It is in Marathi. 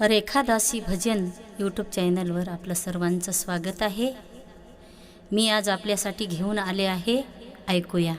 रेखादासी भजन यूट्यूब चॅनलवर आपलं सर्वांचं स्वागत आहे. मी आज आपल्यासाठी घेऊन आले आहे. ऐकूया.